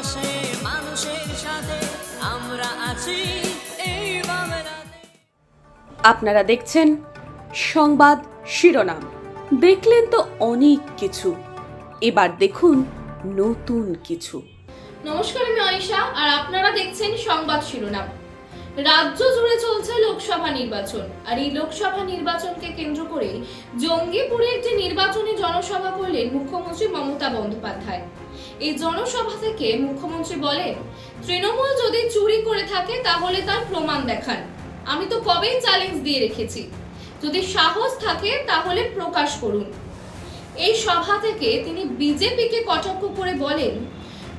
পাশে মানুষের সাথে আমরা আছি। এই আপনারা দেখছেন সংবাদ শিরোনাম। দেখলেন তো অনেক কিছু। এবার দেখুন নতুন কিছু। নমস্কার আমি অনিশা আর আপনারা দেখছেন সংবাদ শিরোনাম। রাজ্য জুড়ে চলছে লোকসভা নির্বাচন। আর এই লোকসভা নির্বাচনকে কেন্দ্র করে জঙ্গিপুরে একটি নির্বাচনী জনসভা করলেন মুখ্যমন্ত্রী মমতা বন্দ্যোপাধ্যায়। এই জনসভা থেকে মুখ্যমন্ত্রী বলেন, তৃণমূল যদি চুরি করে থাকে, তাহলে তার প্রমাণ দেখান। আমি তো কবেই চ্যালেঞ্জ দিয়ে রেখেছি। যদি সাহস থাকে, তাহলে প্রকাশ করুন। এই সভা থেকে তিনি বিজেপিকে কটাক্ষ করে বলেন,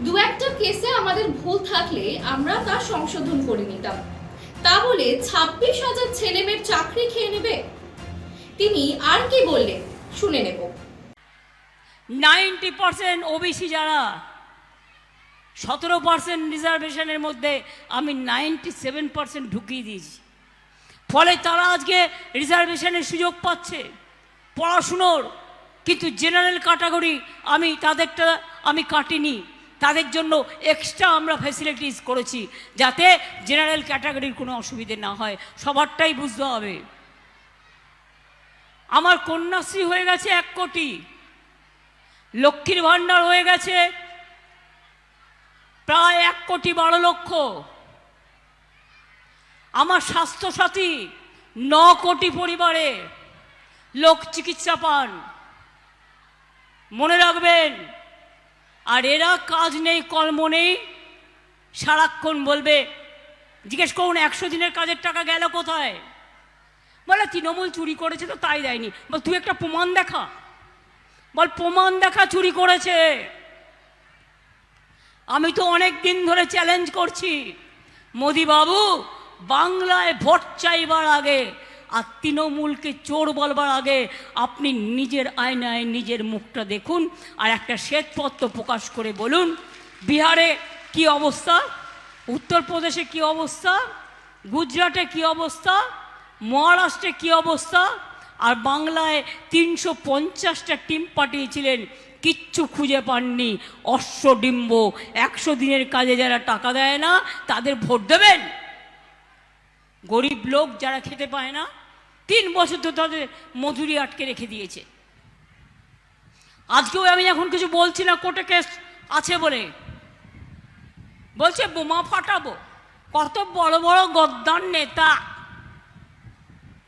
দু একটা কেসে আমাদের ভুল থাকলে আমরা তা সংশোধন করে নিতাম। তা বলে ছাব্বিশ হাজার ছেলেমেয়ের চাকরি খেয়ে নেবে? তিনি আর কি বললেন? শুনে নেব। নাইনটি পার্সেন্ট ওবিসি যারা, সতেরো পার্সেন্ট রিজার্ভেশনের মধ্যে আমি নাইনটি সেভেন পার্সেন্ট ঢুকিয়ে দিয়েছি। ফলে তারা আজকে রিজার্ভেশনের সুযোগ পাচ্ছে, পড়াশুনোর। কিন্তু জেনারেল ক্যাটাগরি আমি তাদেরটা আমি কাটিনি। তাদের জন্য এক্সট্রা আমরা ফ্যাসিলিটিস করেছি যাতে জেনারেল ক্যাটাগরির কোনো অসুবিধে না হয়। সবারটাই বুঝতে হবে। আমার কন্যাশ্রী হয়ে গেছে এক কোটি। লক্ষ্মীর ভাণ্ডার হয়ে গেছে প্রায় এক কোটি বারো লক্ষ। আমার স্বাস্থ্যসাথী ন কোটি পরিবারে লোক চিকিৎসা পান। মনে রাখবেন আর এরা কাজ নেই, কর্ম নেই। সারাক্ষণ বলবে, জিজ্ঞেস করুন, একশো দিনের কাজের টাকা গেল কোথায়? বলে, তৃণমূল চুরি করেছে তো তাই দেয়নি। বল, তুই একটা প্রমাণ দেখা। বল, প্রমাণ দেখা চুরি করেছে। আমি তো অনেক দিন ধরে চ্যালেঞ্জ করছি। মোদি বাবু বাংলায় ভোট চাইবার আগে আর তৃণমূলকে চোর বলবার আগে আপনি নিজের আয়নায় নিজের মুখটা দেখুন আর একটা শ্বেতপত্র প্রকাশ করে বলুন, বিহারে কি অবস্থা? উত্তরপ্রদেশে কি অবস্থা? গুজরাটে কি অবস্থা? মহারাষ্ট্রে কি অবস্থা? আর বাংলায় তিনশো পঞ্চাশটা টিম পাঠিয়েছিলেন, কিচ্ছু খুঁজে পাননি। অশ্বডিম্ব, একশো দিনের কাজে যারা টাকা দেয় না, তাদের ভোট দেবেন? গরিব লোক যারা খেতে পায় না তিন বছর তো তাদের মজুরি আটকে রেখে দিয়েছে। আজকেও আমি এখন কিছু বলছি না, কোর্টে কেস আছে বলে। বলছে, বোমা ফাটাবো। কত বড় বড় গদ্দার নেতা।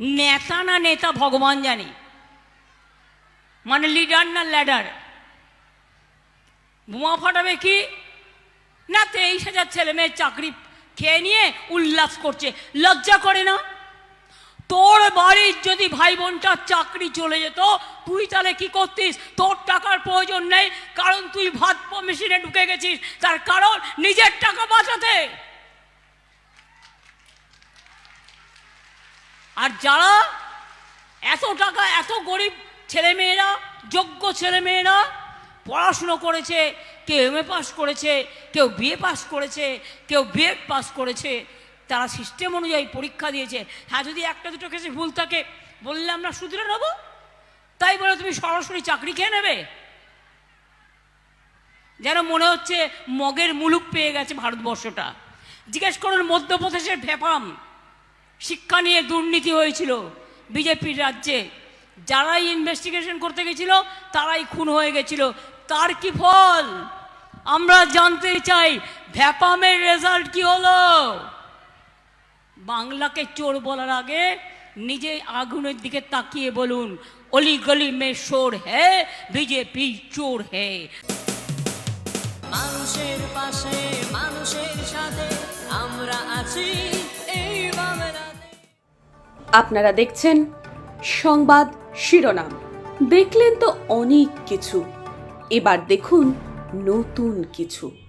নেতা না নেতা, ভগবান জানে। মানে লিডার না ল্যাডার। বোমা ফাটাবে কি? না তেইশ হাজার ছেলে মেয়ের চাকরি খেয়ে নিয়ে উল্লাস করছে। লজ্জা করে না? তোর বাড়ির যদি ভাই বোনটার চাকরি চলে যেত, তুই তাহলে কি করতিস? তোর টাকার প্রয়োজন নেই, কারণ তুই ভাত মেশিনে ঢুকে গেছিস। তার কারণ নিজের টাকা বাঁচাতে। আর যারা এত টাকা, এত গরিব ছেলেমেয়েরা, যোগ্য ছেলেমেয়েরা পড়াশুনো করেছে, কেউ এম এ পাস করেছে, কেউ বিএ পাস করেছে, কেউ বিএড পাস করেছে তারা সিস্টেম অনুযায়ী পরীক্ষা দিয়েছে। হ্যাঁ যদি একটা দুটো কেসে ভুল থাকে, বললে আমরা শুধরে নেব। তাই বলে তুমি সরাসরি চাকরি খেয়ে নেবে? যেন মনে হচ্ছে মগের মুলুক পেয়ে গেছে ভারতবর্ষটা। জিজ্ঞেস করুন, মধ্যপ্রদেশের ভেপাম শিক্ষা নিয়ে দুর্নীতি হয়েছিল বিজেপির রাজ্যে। যারাই ইনভেস্টিগেশন করতে গেছিল, তারাই খুন হয়ে গেছিল। তার কি ফল? আমরা জানতে চাই ভ্যাপামের রেজাল্ট কি হলো? বাংলাকে চোর বলার আগে নিজে আগুনের দিকে তাকিয়ে বলুন অলি গলি মে শোর হ্যাঁ বিজেপি চোর হ্যাঁ মানুষের পাশে মানুষের সাথে আমরা আছি এই আপনারা দেখছেন সংবাদ শিরোনাম। দেখলেন তো অনেক কিছু। এবার দেখুন নতুন কিছু।